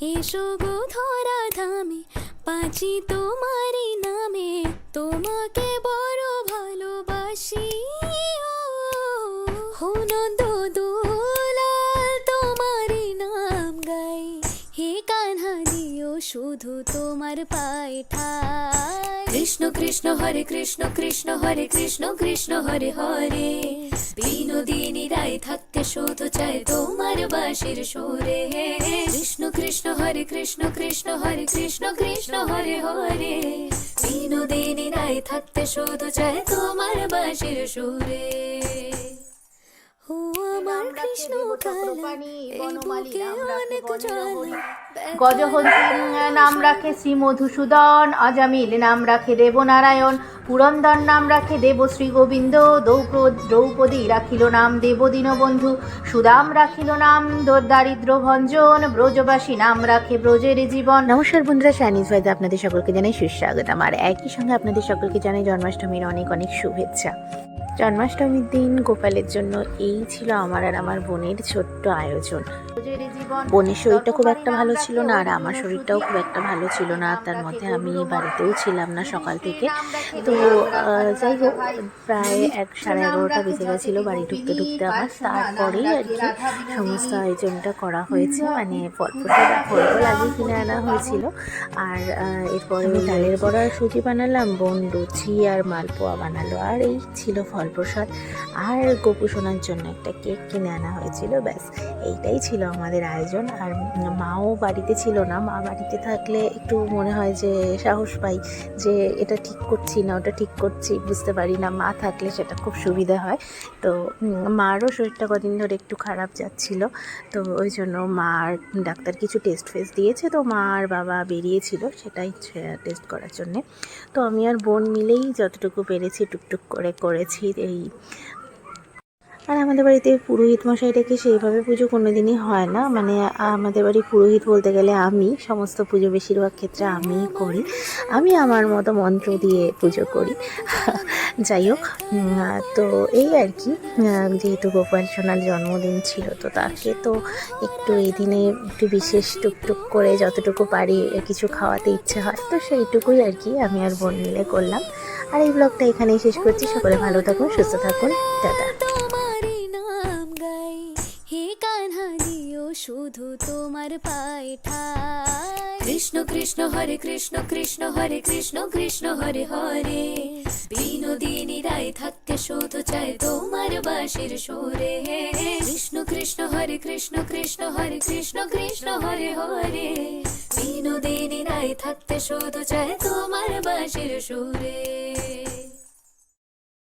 এসো গো ধরা ধামে পাচি তোমারি নামে। তোমাকে বড় ভালোবাসি হুনন্দ দুলাল তোমারি নাম গাই। হে কানহা দিও শুধু তোমার পায়ে ঠাই। কৃষ্ণ কৃষ্ণ, হরে কৃষ্ণ কৃষ্ণ, হরে কৃষ্ণ কৃষ্ণ, হরে হরে। বিনোদিনী রায় থাকতে শুধু চায় তোমার বাসির সুরে। কৃষ্ণ কৃষ্ণ, হরে কৃষ্ণ কৃষ্ণ, হরে কৃষ্ণ কৃষ্ণ, হরে হরে। বিনোদিনী রায় থাকতে শুধু চায় তোমার বাসির সুরে। আমার কৃষ্ণ গজহন্তি নাম রাখে শ্রী মধুসূদন অজামিল নাম রাখে দেবনারায়ণ পুরন্দর নাম রাখে দেব শ্রী গোবিন্দ দ্রৌপ- দ্রৌপদী রাখিল নাম দেব দীনবন্ধু সুদাম রাখিল নাম দারিদ্র ভঞ্জন ব্রজবাসী নাম রাখে ব্রজের জীবন। নমস্কার বন্ধুরা চাইনিজ ভাইতে আপনাদের সকলকে জানাই সুস্বাগত আমার একই সঙ্গে আপনাদের সকলকে জানাই জন্মাষ্টমীর অনেক অনেক শুভেচ্ছা। জন্মাষ্টমীর দিন গোপালের জন্য এই ছিল আমার আর আমার বোনের ছোট্ট আয়োজন। বোনের শরীরটা খুব একটা ভালো ছিল না, আর আমার শরীরটাও খুব একটা ভালো ছিল না। তার মধ্যে আমি বাড়িতেও ছিলাম না সকাল থেকে। তো যাই হোক, প্রায় এক সাড়ে এগারোটা বেজে গেছিল বাড়ি ঢুকতে ঢুকতে আমার। তারপরেই আর কি সমস্ত আয়োজনটা করা হয়েছে। মানে ফল প্রসাদ ফল ফল আগে কিনে আনা হয়েছিল। আর এরপরে ডালের বড়া সুজি বানালাম, বোন লুচি আর মালপোয়া বানালো। আর এই ছিল ফল। প্রসাদ আর গোপু সোনার জন্য একটা কেক কিনে আনা হয়েছিল, ব্যাস। এইটাই ছিল আমাদের আয়োজন। আর মাও বাড়িতে ছিল না, মা বাড়িতে থাকলে একটু মনে হয় যে সাহস পাই যে এটা ঠিক করছি না, ওটা ঠিক করছি, বুঝতে পারি না, মা থাকলে সেটা খুব সুবিধা হয়। তো মারও শরীরটা কদিন ধরে একটু খারাপ যাচ্ছিল, তো ওই জন্য মার ডাক্তার কিছু টেস্ট ফেস্ট দিয়েছে, তো মা আর বাবা বেরিয়েছিল সেটাই টেস্ট করার জন্যে। তো আমি আর বোন মিলেই যতটুকু পেরেছি টুকটুক করে করেছি এই। আর আমাদের বাড়িতে পুরোহিত মশাইটাকে সেইভাবে পুজো কোনোদিনই হয় না। মানে আমাদের বাড়ি পুরোহিত বলতে গেলে আমি, সমস্ত পুজো বেশিরভাগ ক্ষেত্রে আমিই করি। আমি আমার মতো মন্ত্র দিয়ে পুজো করি। যাই হোক তো এই আর কি যেহেতু গোপাল সোনার জন্মদিন ছিল, তো তাকে তো একটু এই দিনে একটু বিশেষ টুকটুক করে যতটুকু পারি কিছু খাওয়াতে ইচ্ছে হয়, তো সেইটুকুই আর কি আমি আর বোন মিলে করলাম। আর এই ব্লগটা এখানেই শেষ করছি। সকলে ভালো থাকুন সুস্থ থাকুন। টাটা। শুধু তোমার পায়ে ঠাই। কৃষ্ণ কৃষ্ণ, হরে কৃষ্ণ কৃষ্ণ, হরে কৃষ্ণ কৃষ্ণ, হরে হরে। বিনোদিনী রায় থাকতে শুধু চায় তোমার বাসির সুরে। কৃষ্ণ কৃষ্ণ, হরে কৃষ্ণ কৃষ্ণ, হরে কৃষ্ণ কৃষ্ণ, হরে হরে। বিনোদিনী রায় থাকতে শুধু চায় তোমার বাসির সুরে।